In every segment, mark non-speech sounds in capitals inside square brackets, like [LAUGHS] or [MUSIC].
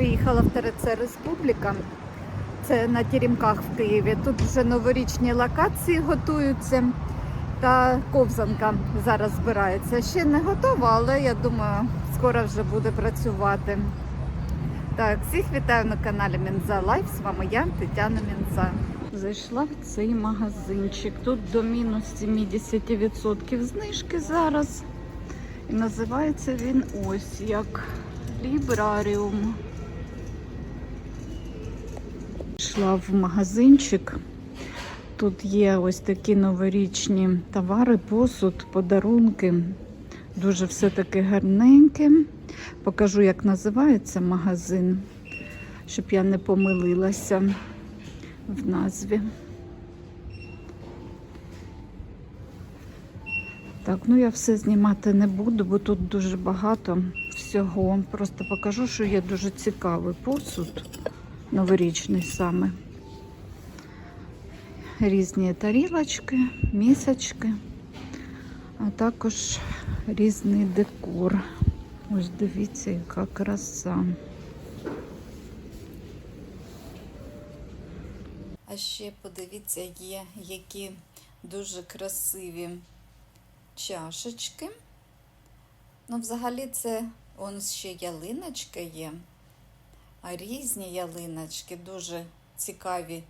Приїхала в ТРЦ Республіка. Це на Теремках в Києві. Тут вже новорічні локації готуються. Та ковзанка зараз збирається. Ще не готова, але я думаю, скоро вже буде працювати. Так, всіх вітаю на каналі Мінза Лайф. З вами я, Тетяна Мінза. Зайшла в цей магазинчик. Тут до мінус 70% знижки зараз. І називається він ось як Лібраріум. Йшла в магазинчик. Тут є ось такі новорічні товари, посуд, подарунки. Дуже все таки гарненьке. Покажу, як називається магазин, щоб я не помилилася в назві. Так, ну я все знімати не буду, бо тут дуже багато всього. Просто покажу, що є дуже цікавий посуд, новорічний саме. Різні тарілочки, місочки, а також різний декор. Ось дивіться, яка краса. А ще подивіться, є які дуже красиві чашечки. Ну, взагалі, це он ще ялиночка є. А різні ялиночки, дуже цікаві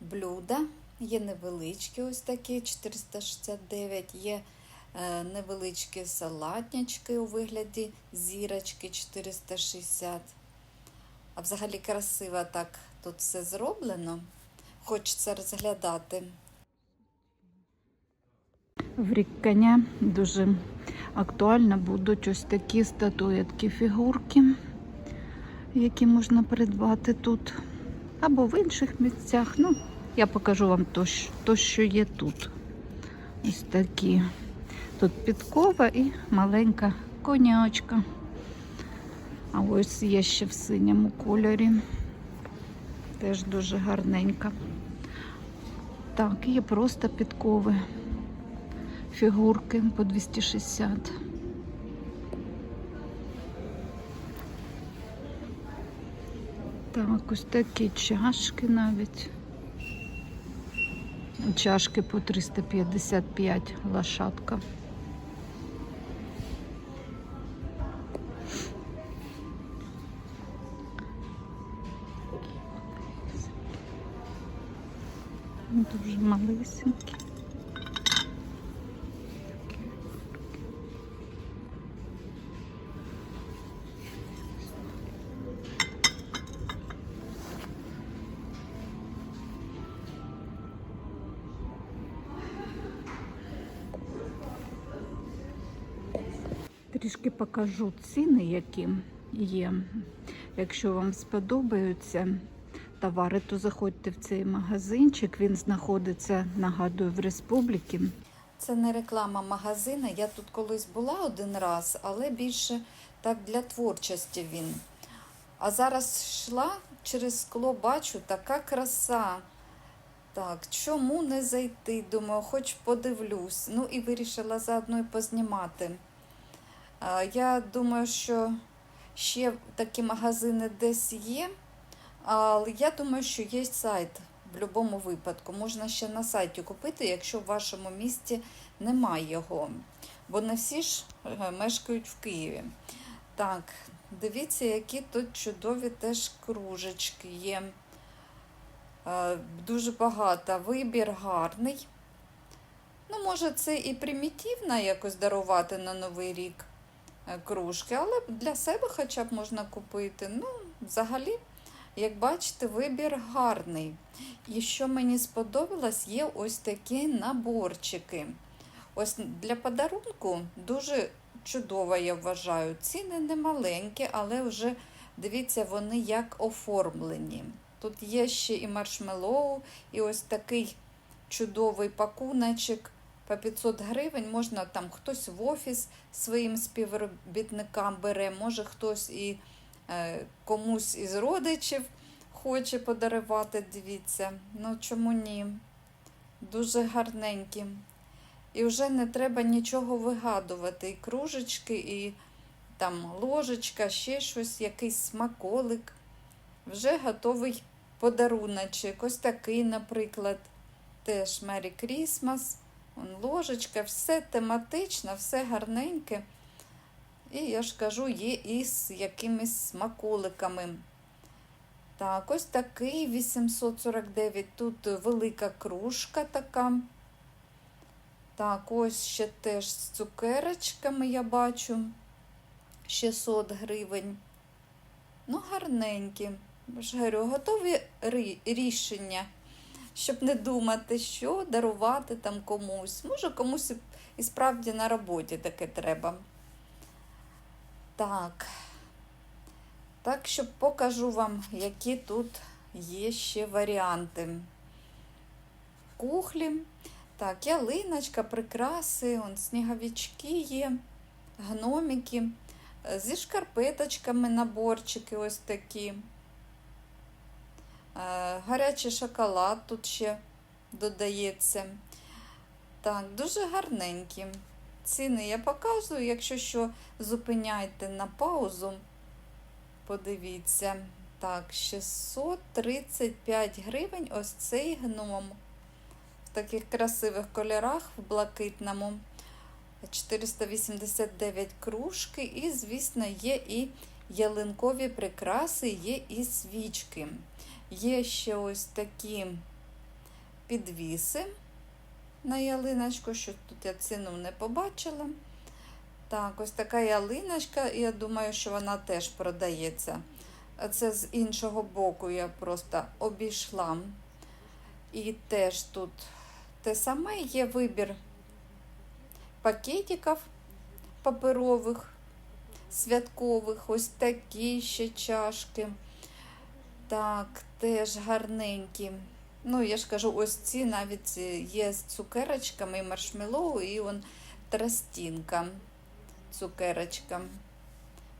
блюда. Є невеличкі, ось такі 469, є е, невеличкі салатнички у вигляді зірочки 460. А взагалі красиво так тут все зроблено. Хочеться розглядати. В рік коня дуже актуально будуть ось такі статуетки фігурки, які можна придбати тут або в інших місцях. Ну, я покажу вам то, то, що є тут. Ось такі. Тут підкова і маленька конячка. А ось є ще в синьому кольорі. Теж дуже гарненька. Так, є просто підкови. Фігурки по 260. Так, ось такі чашки навіть. Чашки по 355 лошадка. Дуже малесенькі. Трішки покажу ціни, які є. Якщо вам сподобаються товари, то заходьте в цей магазинчик. Він знаходиться, нагадую, в республіки. Це не реклама магазину. Я тут колись була один раз, але більше так для творчості він. А зараз йшла через скло, бачу, така краса. Так, чому не зайти? Думаю, хоч подивлюсь. Ну і вирішила заодно і познімати. Я думаю, що ще такі магазини десь є, але я думаю, що є сайт в будь-якому випадку. Можна ще на сайті купити, якщо в вашому місті немає його. Бо не всі ж е, мешкають в Києві. Так, дивіться, які тут чудові теж кружечки є. Е, Дуже багато. Вибір гарний. Ну, може, це і примітивно якось дарувати на Новий рік кружки, але для себе хоча б можна купити. Ну, взагалі, як бачите, вибір гарний. І що мені сподобалось, є ось такі наборчики. Ось для подарунку дуже чудово, я вважаю. Ціни не маленькі, але вже дивіться, вони як оформлені. Тут є ще і маршмеллоу, і ось такий чудовий пакуночок по 500 гривень. Можна там хтось в офіс своїм співробітникам бере, може хтось і е, комусь із родичів хоче подарувати. Дивіться. Ну чому ні? Дуже гарненькі. І вже не треба нічого вигадувати. І кружечки, і там ложечка, ще щось, якийсь смаколик. вже готовий подаруночок. Ось такий, наприклад, теж Merry Christmas. Вон ложечка, все тематично, все гарненьке. І я ж кажу, є із якимись смаколиками. Так, ось такий 849. Тут велика кружка така. Так, ось ще теж з цукерочками я бачу. 600 гривень. Ну, гарненькі. Ж говорю, готові рішення, щоб не думати, що дарувати там комусь. Може, комусь і- справді на роботі таке треба. Так. Так що покажу вам, які тут є ще варіанти. Кухлі. Так, ялиночка, прикраси, он, сніговички є, гномики. Е, Зі шкарпеточками наборчики ось такі. Е, Гарячий шоколад тут ще додається. Так, дуже гарненькі. Ціни я показую, якщо що, зупиняйте на паузу. Подивіться. Так, 635 гривень ось цей гном. В таких красивих кольорах, в блакитному. 489 кружки. І, звісно, є і ялинкові прикраси, є і свічки. Є ще ось такі підвіси на ялиночку, що тут я ціну не побачила. Так, ось така ялиночка, я думаю, що вона теж продається. Це з іншого боку я просто обійшла. І теж тут те саме є вибір пакетиків паперових, святкових, ось такі ще чашки. Так, теж гарненькі. Ну, я ж кажу, ось ці навіть є з цукерочками і маршмеллоу, і он тростінка цукерочка.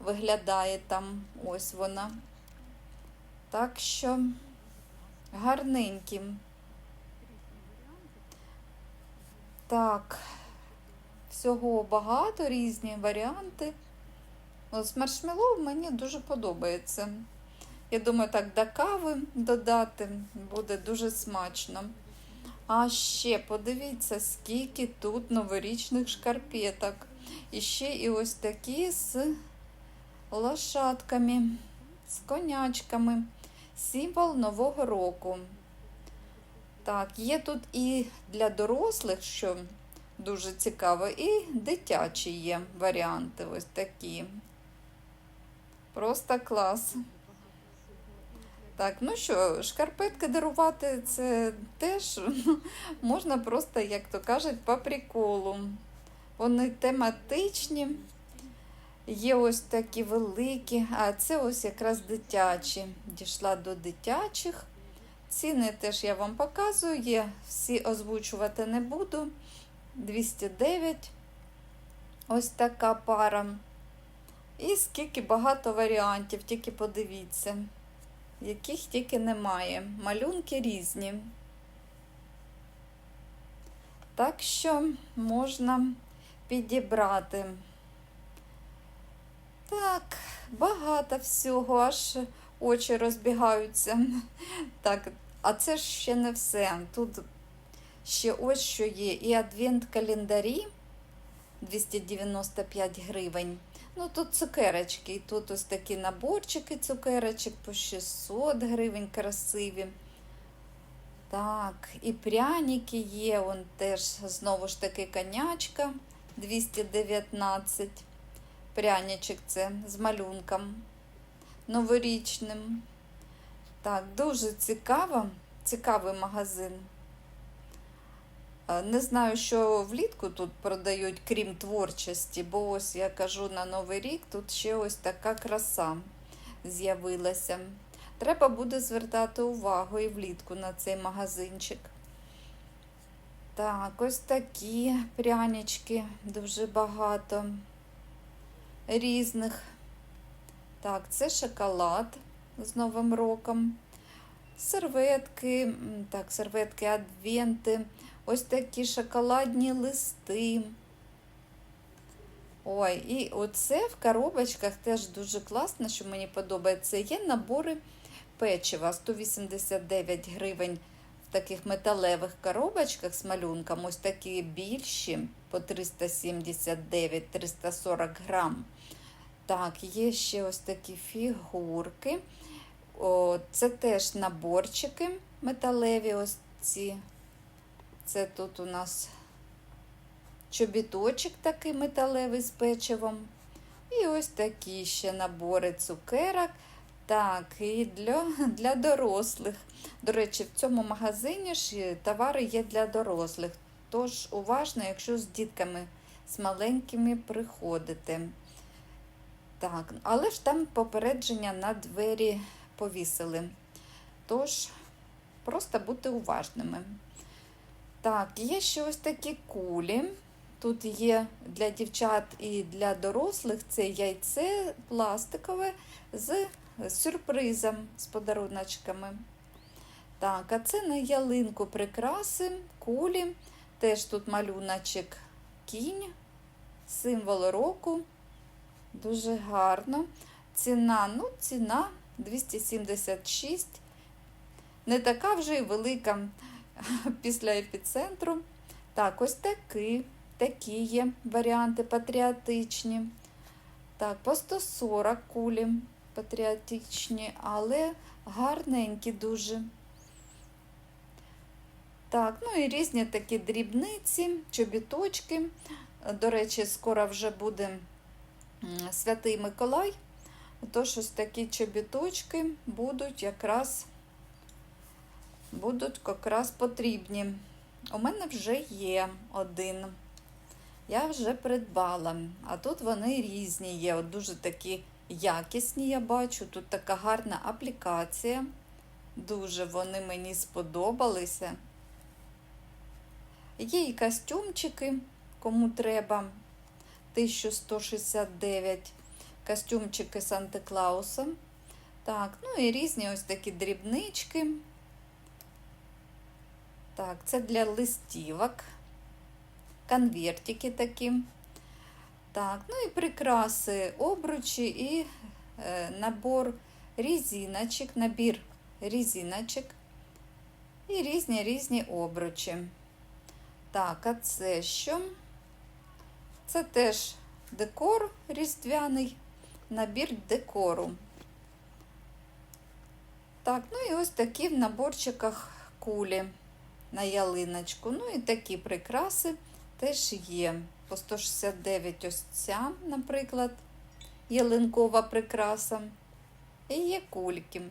Виглядає там ось вона. Так що гарненькі. Так, всього багато, різні варіанти. Ось маршмеллоу мені дуже подобається. Я думаю, так до кави додати буде дуже смачно. А ще подивіться, скільки тут новорічних шкарпеток. І ще і ось такі з лошадками, з конячками. Символ Нового року. Так, є тут і для дорослих, що дуже цікаво, і дитячі є варіанти ось такі. Просто клас. Так, ну що, шкарпетки дарувати це теж [LAUGHS] можна просто, як то кажуть, по приколу. Вони тематичні, є ось такі великі, а це ось якраз дитячі. Дійшла до дитячих. Ціни теж я вам показую, є, всі озвучувати не буду. 209. Ось така пара. І скільки багато варіантів, тільки подивіться, яких тільки немає. Малюнки різні. Так що можна підібрати. Так, багато всього, аж очі розбігаються. Так, а це ж ще не все. Тут ще ось що є. І адвент-календарі 295 гривень. Ну, тут цукерочки. І тут ось такі наборчики цукерочок по 600 гривень красиві. Так, і пряники є, он теж знову ж таки конячка 219. Пряничок це з малюнком новорічним. Так, дуже цікаво, цікавий магазин. Не знаю, що влітку тут продають, крім творчості, бо ось я кажу на Новий рік, тут ще ось така краса з'явилася. Треба буде звертати увагу і влітку на цей магазинчик. Так, ось такі прянички, дуже багато різних. Так, це шоколад з Новим роком. Серветки, так, серветки, адвенти, ось такі шоколадні листи. Ой, і оце в коробочках теж дуже класно, що мені подобається. Є набори печива 189 гривень в таких металевих коробочках з малюнком. Ось такі більші по 379-340 грам. Так, є ще ось такі фігурки. О, це теж наборчики металеві. Ось ці. Це тут у нас чобіточок такий металевий з печивом. І ось такі ще набори цукерок. Так, і для, для дорослих. До речі, в цьому магазині ж товари є для дорослих. Тож уважно, якщо з дітками з маленькими приходите. Так, але ж там попередження на двері повісили. Тож, просто будьте уважними. Так, є ще ось такі кулі. Тут є для дівчат і для дорослих це яйце пластикове з сюрпризом, з подаруночками. Так, а це на ялинку прикраси, кулі. Теж тут малюночок кінь, символ року. Дуже гарно. Ціна, ну, ціна 276. Не така вже й велика [LAUGHS] після епіцентру. Так, ось такі, такі є варіанти патріотичні. Так, по 140 кулі патріотичні, але гарненькі дуже. Так, ну і різні такі дрібниці, чобіточки. До речі, скоро вже буде Святий Миколай. Тож ось такі чобіточки будуть якраз будуть якраз потрібні. У мене вже є один. Я вже придбала, а тут вони різні є. От дуже такі якісні, я бачу. Тут така гарна аплікація. Дуже вони мені сподобалися. Є і костюмчики, кому треба. 1169 костюмчики Санта-Клауса. Так, ну і різні ось такі дрібнички. Так, це для листівок, конвертики такі. Так, ну і прикраси, обручі і е, набор різиночок, набір різиночок і різні різні обручі. Так, а це що? Це теж декор різдвяний, набір декору. Так, ну і ось такі в наборчиках кулі на ялиночку. Ну і такі прикраси теж є. По 169 ось ця, наприклад, ялинкова прикраса. І є кульки.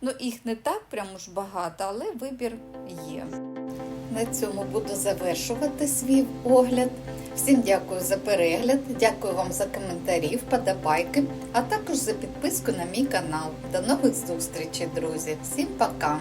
Ну, їх не так прямо ж багато, але вибір є. На цьому буду завершувати свій огляд. Всім дякую за перегляд, дякую вам за коментарі, вподобайки, а також за підписку на мій канал. До нових зустрічей, друзі! Всім пока!